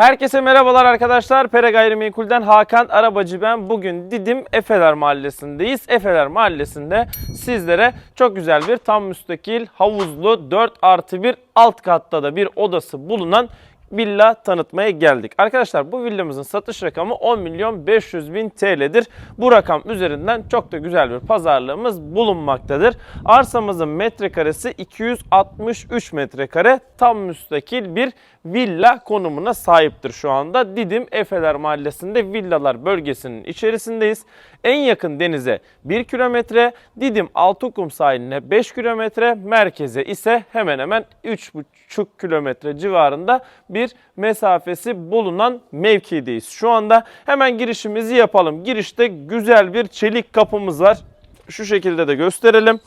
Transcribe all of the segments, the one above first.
Herkese merhabalar arkadaşlar. Pere Gayrimenkul'den Hakan Arabacı ben. Bugün Didim Efeler Mahallesi'ndeyiz. Efeler Mahallesi'nde sizlere çok güzel bir tam müstakil havuzlu 4 artı 1 alt katta da bir odası bulunan villa tanıtmaya geldik. Arkadaşlar bu villamızın satış rakamı 10 milyon 500 bin TL'dir. Bu rakam üzerinden çok da güzel bir pazarlığımız bulunmaktadır. Arsamızın metrekaresi 263 metrekare tam müstakil bir villa konumuna sahiptir şu anda. Didim Efeler Mahallesi'nde villalar bölgesinin içerisindeyiz. En yakın denize 1 kilometre, Didim Altıkum sahiline 5 kilometre, merkeze ise hemen hemen 3,5 kilometre civarında bir mesafesi bulunan mevkideyiz. Şu anda hemen girişimizi yapalım. Girişte güzel bir çelik kapımız var. Şu şekilde de gösterelim.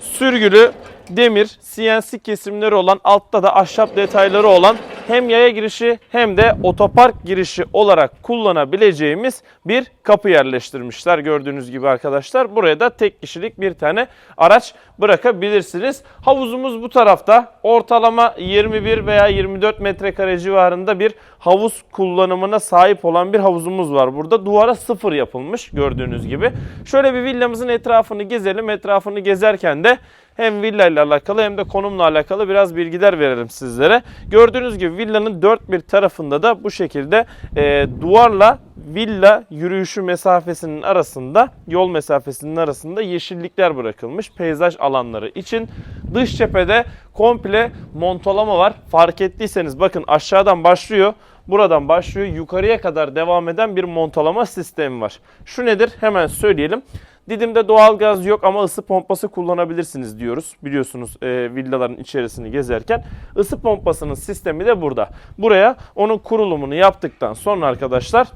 Sürgülü demir, CNC kesimleri olan, altta da ahşap detayları olan hem yaya girişi hem de otopark girişi olarak kullanabileceğimiz bir kapı yerleştirmişler gördüğünüz gibi arkadaşlar. Buraya da tek kişilik bir tane araç bırakabilirsiniz. Havuzumuz bu tarafta. Ortalama 21 veya 24 metrekare civarında bir havuz kullanımına sahip olan bir havuzumuz var. Burada duvara sıfır yapılmış gördüğünüz gibi. Şöyle bir villamızın etrafını gezelim. Etrafını gezerken de hem villa ile alakalı hem de konumla alakalı biraz bilgiler verelim sizlere. Gördüğünüz gibi villanın dört bir tarafında da bu şekilde e, duvarla villa yürüyüşü mesafesinin arasında, yol mesafesinin arasında yeşillikler bırakılmış peyzaj alanları için. Dış cephede komple montalama var. Fark ettiyseniz bakın aşağıdan başlıyor. Buradan başlıyor yukarıya kadar devam eden bir montalama sistemi var. Şu nedir? Hemen söyleyelim. Didim'de doğalgaz yok ama ısı pompası kullanabilirsiniz diyoruz. Biliyorsunuz e, villaların içerisini gezerken. Isı pompasının sistemi de burada. Buraya onun kurulumunu yaptıktan sonra arkadaşlar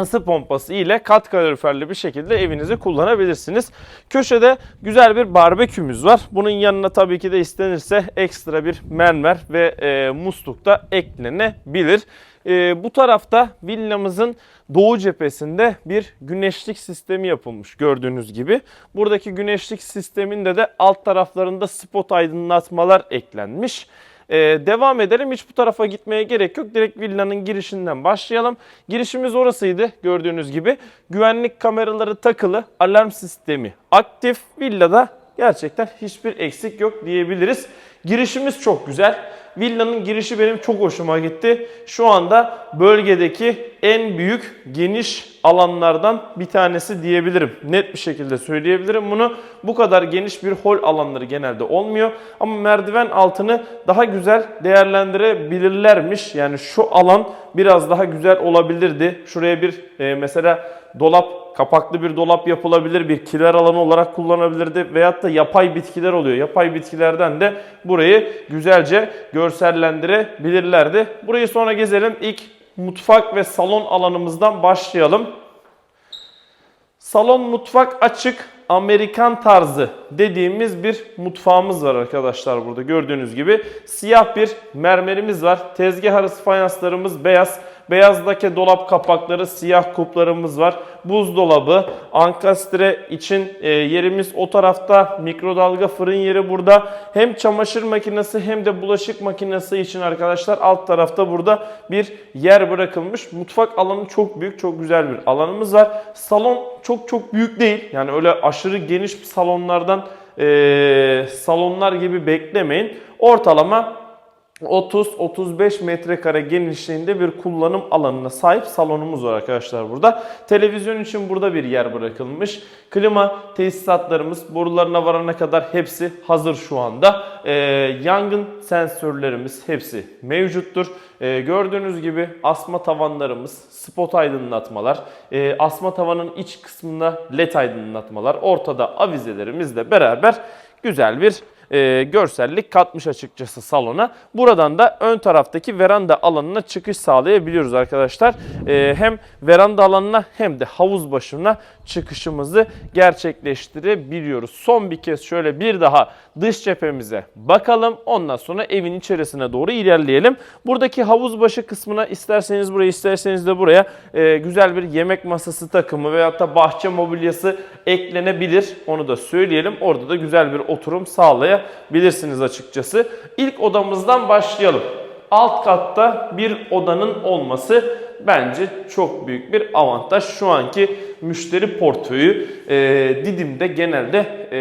ısı pompası ile kat kaloriferli bir şekilde evinizi kullanabilirsiniz. Köşede güzel bir barbekümüz var. Bunun yanına tabii ki de istenirse ekstra bir mermer ve e, musluk da eklenebilir. E, bu tarafta villamızın doğu cephesinde bir güneşlik sistemi yapılmış gördüğünüz gibi. Buradaki güneşlik sisteminde de alt taraflarında spot aydınlatmalar eklenmiş. Ee, devam edelim. Hiç bu tarafa gitmeye gerek yok. Direkt villanın girişinden başlayalım. Girişimiz orasıydı gördüğünüz gibi. Güvenlik kameraları takılı. Alarm sistemi aktif. Villada gerçekten hiçbir eksik yok diyebiliriz. Girişimiz çok güzel. Villanın girişi benim çok hoşuma gitti. Şu anda bölgedeki en büyük geniş alanlardan bir tanesi diyebilirim. Net bir şekilde söyleyebilirim bunu. Bu kadar geniş bir hol alanları genelde olmuyor. Ama merdiven altını daha güzel değerlendirebilirlermiş. Yani şu alan biraz daha güzel olabilirdi. Şuraya bir e, mesela dolap kapaklı bir dolap yapılabilir, bir kiler alanı olarak kullanabilirdi veyahut da yapay bitkiler oluyor. Yapay bitkilerden de burayı güzelce görsellendirebilirlerdi. Burayı sonra gezelim. İlk mutfak ve salon alanımızdan başlayalım. Salon mutfak açık Amerikan tarzı dediğimiz bir mutfağımız var arkadaşlar burada gördüğünüz gibi. Siyah bir mermerimiz var. Tezgah arası fayanslarımız beyaz. Beyaz lake dolap kapakları, siyah kuplarımız var. Buzdolabı, ankastre için e, yerimiz o tarafta. Mikrodalga fırın yeri burada. Hem çamaşır makinesi hem de bulaşık makinesi için arkadaşlar alt tarafta burada bir yer bırakılmış. Mutfak alanı çok büyük, çok güzel bir alanımız var. Salon çok çok büyük değil. Yani öyle aşırı geniş salonlardan e, salonlar gibi beklemeyin. Ortalama 30-35 metrekare genişliğinde bir kullanım alanına sahip salonumuz var arkadaşlar burada. Televizyon için burada bir yer bırakılmış. Klima tesisatlarımız borularına varana kadar hepsi hazır şu anda. Ee, yangın sensörlerimiz hepsi mevcuttur. Ee, gördüğünüz gibi asma tavanlarımız, spot aydınlatmalar, e, asma tavanın iç kısmında led aydınlatmalar, ortada avizelerimizle beraber güzel bir e, görsellik katmış açıkçası salona. Buradan da ön taraftaki veranda alanına çıkış sağlayabiliyoruz arkadaşlar. E, hem veranda alanına hem de havuz başına çıkışımızı gerçekleştirebiliyoruz. Son bir kez şöyle bir daha dış cephemize bakalım. Ondan sonra evin içerisine doğru ilerleyelim. Buradaki havuz başı kısmına isterseniz buraya isterseniz de buraya e, güzel bir yemek masası takımı veyahut da bahçe mobilyası eklenebilir. Onu da söyleyelim. Orada da güzel bir oturum sağlayabilirsiniz açıkçası. İlk odamızdan başlayalım. alt katta bir odanın olması bence çok büyük bir avantaj. Şu anki müşteri portföyü e, Didim'de genelde e,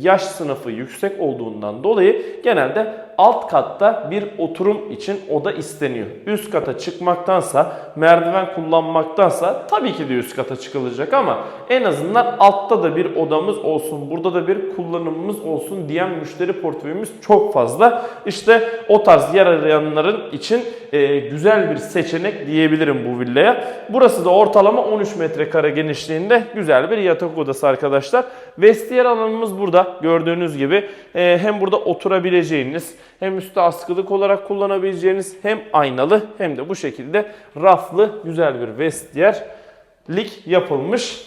yaş sınıfı yüksek olduğundan dolayı genelde alt katta bir oturum için oda isteniyor. Üst kata çıkmaktansa, merdiven kullanmaktansa tabii ki de üst kata çıkılacak ama en azından altta da bir odamız olsun, burada da bir kullanımımız olsun diyen müşteri portföyümüz çok fazla. İşte o tarz yer arayanların için e, güzel bir seçenek diyebilirim bu villaya. Burası da ortalama 13 metrekare genişliğinde güzel bir yatak odası arkadaşlar. Vestiyer alanımız burada gördüğünüz gibi. E, hem burada oturabileceğiniz hem üstte askılık olarak kullanabileceğiniz hem aynalı hem de bu şekilde raflı güzel bir vestiyerlik yapılmış.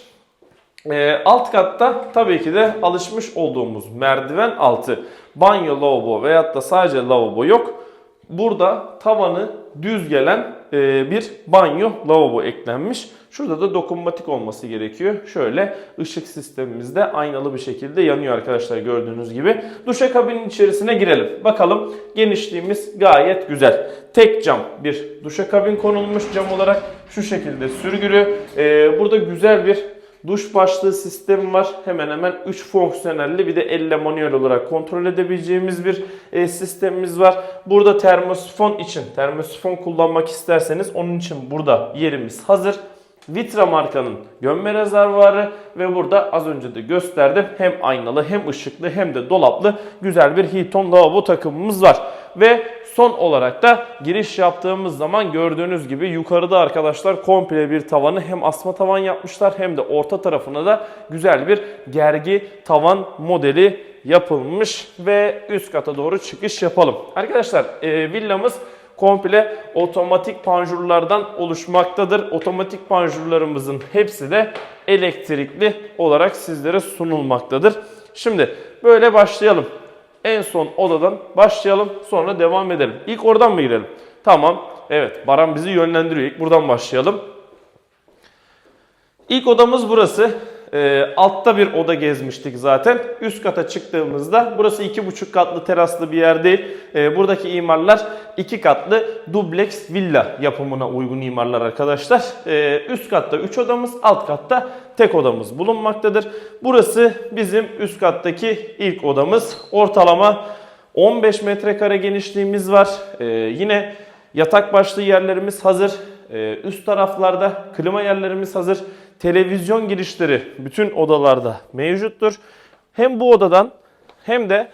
Ee, alt katta tabii ki de alışmış olduğumuz merdiven altı banyo lavabo veyahut da sadece lavabo yok. Burada tavanı düz gelen e, bir banyo lavabo eklenmiş. Şurada da dokunmatik olması gerekiyor. Şöyle ışık sistemimiz de aynalı bir şekilde yanıyor arkadaşlar gördüğünüz gibi. Duşakabinin içerisine girelim. Bakalım genişliğimiz gayet güzel. Tek cam bir duşakabin konulmuş cam olarak şu şekilde sürgülü. Ee, burada güzel bir Duş başlığı sistemi var. Hemen hemen 3 fonksiyonelli bir de elle manuel olarak kontrol edebileceğimiz bir e, sistemimiz var. Burada termosifon için termosifon kullanmak isterseniz onun için burada yerimiz hazır. Vitra markanın gömme rezervuarı ve burada az önce de gösterdim hem aynalı hem ışıklı hem de dolaplı güzel bir Hilton lavabo takımımız var. Ve son olarak da giriş yaptığımız zaman gördüğünüz gibi yukarıda arkadaşlar komple bir tavanı hem asma tavan yapmışlar hem de orta tarafına da güzel bir gergi tavan modeli yapılmış ve üst kata doğru çıkış yapalım. Arkadaşlar e, villamız komple otomatik panjurlardan oluşmaktadır. Otomatik panjurlarımızın hepsi de elektrikli olarak sizlere sunulmaktadır. Şimdi böyle başlayalım. En son odadan başlayalım sonra devam edelim. İlk oradan mı girelim? Tamam. Evet Baran bizi yönlendiriyor. İlk buradan başlayalım. İlk odamız burası. Ee, altta bir oda gezmiştik zaten. Üst kata çıktığımızda burası iki buçuk katlı teraslı bir yer değil. Ee, buradaki imarlar iki katlı dubleks villa yapımına uygun imarlar arkadaşlar. Ee, üst katta 3 odamız, alt katta tek odamız bulunmaktadır. Burası bizim üst kattaki ilk odamız. Ortalama 15 metrekare genişliğimiz var. Ee, yine yatak başlığı yerlerimiz hazır. Ee, üst taraflarda klima yerlerimiz hazır. Televizyon girişleri bütün odalarda mevcuttur. Hem bu odadan hem de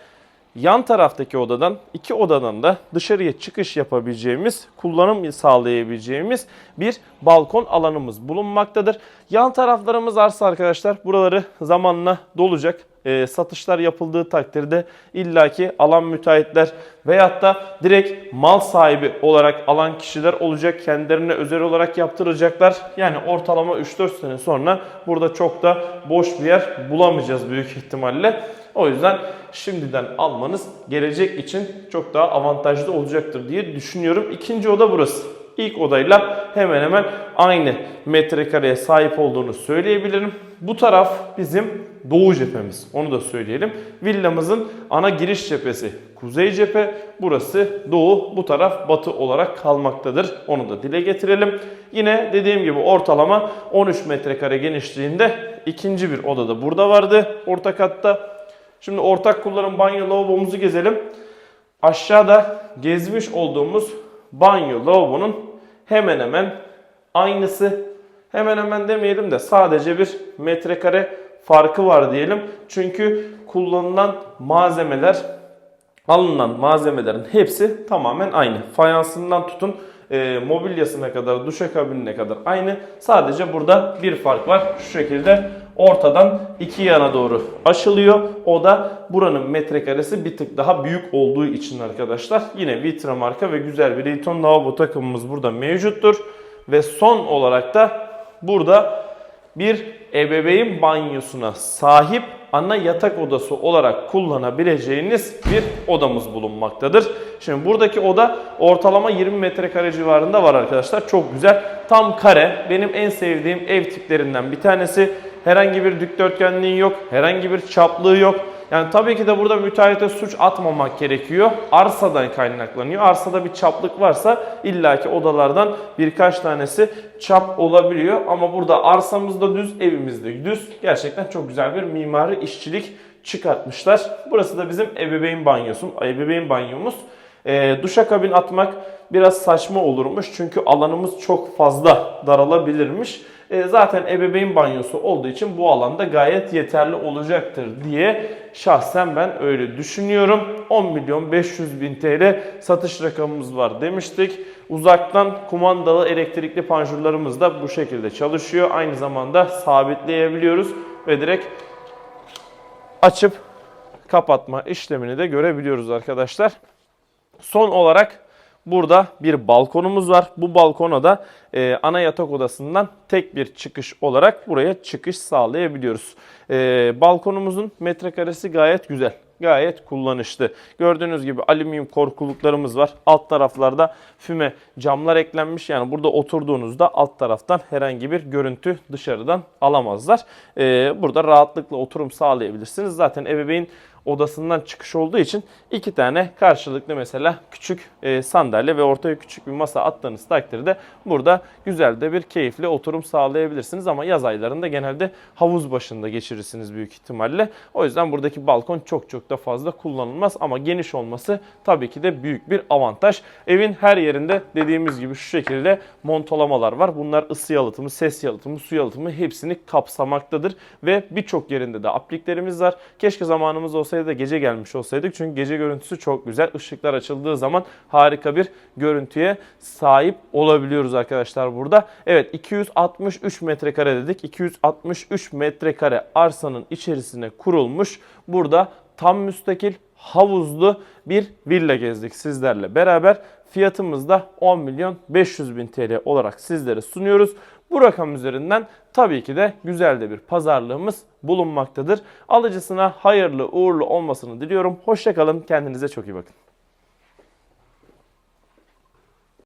yan taraftaki odadan iki odadan da dışarıya çıkış yapabileceğimiz, kullanım sağlayabileceğimiz bir balkon alanımız bulunmaktadır. Yan taraflarımız arsa arkadaşlar. Buraları zamanla dolacak. E, satışlar yapıldığı takdirde illaki alan müteahhitler veyahut da direkt mal sahibi olarak alan kişiler olacak. Kendilerine özel olarak yaptıracaklar. Yani ortalama 3-4 sene sonra burada çok da boş bir yer bulamayacağız büyük ihtimalle. O yüzden şimdiden almanız gelecek için çok daha avantajlı olacaktır diye düşünüyorum. İkinci oda burası. İlk odayla hemen hemen aynı metrekareye sahip olduğunu söyleyebilirim. Bu taraf bizim doğu cephemiz. Onu da söyleyelim. Villamızın ana giriş cephesi kuzey cephe. Burası doğu. Bu taraf batı olarak kalmaktadır. Onu da dile getirelim. Yine dediğim gibi ortalama 13 metrekare genişliğinde ikinci bir odada burada vardı. Orta katta. Şimdi ortak kullanım banyo lavabomuzu gezelim. Aşağıda gezmiş olduğumuz banyo lavabonun hemen hemen aynısı. Hemen hemen demeyelim de sadece bir metrekare farkı var diyelim. Çünkü kullanılan malzemeler, alınan malzemelerin hepsi tamamen aynı. Fayansından tutun e, mobilyasına kadar, duşakabinine kadar aynı. Sadece burada bir fark var. Şu şekilde ortadan iki yana doğru aşılıyor. O da buranın metrekaresi bir tık daha büyük olduğu için arkadaşlar. Yine Vitra marka ve güzel bir Hilton lavabo takımımız burada mevcuttur. Ve son olarak da burada bir ebeveyn banyosuna sahip ana yatak odası olarak kullanabileceğiniz bir odamız bulunmaktadır. Şimdi buradaki oda ortalama 20 metrekare civarında var arkadaşlar. Çok güzel. Tam kare. Benim en sevdiğim ev tiplerinden bir tanesi. Herhangi bir dikdörtgenliği yok. Herhangi bir çaplığı yok. Yani tabii ki de burada müteahhite suç atmamak gerekiyor. Arsadan kaynaklanıyor. Arsada bir çaplık varsa illaki odalardan birkaç tanesi çap olabiliyor. Ama burada arsamızda düz, evimizde düz. Gerçekten çok güzel bir mimari işçilik çıkartmışlar. Burası da bizim ebeveyn banyosu, ebeveyn banyomuz. E, duşakabin atmak biraz saçma olurmuş çünkü alanımız çok fazla daralabilirmiş. E, zaten ebeveyn banyosu olduğu için bu alanda gayet yeterli olacaktır diye şahsen ben öyle düşünüyorum. 10 milyon 500 bin TL satış rakamımız var demiştik. Uzaktan kumandalı elektrikli panjurlarımız da bu şekilde çalışıyor. Aynı zamanda sabitleyebiliyoruz ve direkt açıp kapatma işlemini de görebiliyoruz arkadaşlar. Son olarak burada bir balkonumuz var. Bu balkona da e, ana yatak odasından tek bir çıkış olarak buraya çıkış sağlayabiliyoruz. E, balkonumuzun metrekaresi gayet güzel. Gayet kullanışlı. Gördüğünüz gibi alüminyum korkuluklarımız var. Alt taraflarda füme camlar eklenmiş. Yani burada oturduğunuzda alt taraftan herhangi bir görüntü dışarıdan alamazlar. E, burada rahatlıkla oturum sağlayabilirsiniz. Zaten ebeveyn odasından çıkış olduğu için iki tane karşılıklı mesela küçük e, sandalye ve ortaya küçük bir masa attığınız takdirde burada güzel de bir keyifli oturum sağlayabilirsiniz. Ama yaz aylarında genelde havuz başında geçirirsiniz büyük ihtimalle. O yüzden buradaki balkon çok çok da fazla kullanılmaz ama geniş olması tabii ki de büyük bir avantaj. Evin her yerinde dediğimiz gibi şu şekilde montolamalar var. Bunlar ısı yalıtımı, ses yalıtımı, su yalıtımı hepsini kapsamaktadır ve birçok yerinde de apliklerimiz var. Keşke zamanımız olsaydı da gece gelmiş olsaydık. Çünkü gece görüntüsü çok güzel. Işıklar açıldığı zaman harika bir görüntüye sahip olabiliyoruz arkadaşlar burada. Evet 263 metrekare dedik. 263 metrekare arsanın içerisine kurulmuş. Burada tam müstakil havuzlu bir villa gezdik sizlerle beraber. Fiyatımız da 10 milyon 500 bin TL olarak sizlere sunuyoruz. Bu rakam üzerinden tabii ki de güzel de bir pazarlığımız bulunmaktadır. Alıcısına hayırlı uğurlu olmasını diliyorum. Hoşçakalın. Kendinize çok iyi bakın.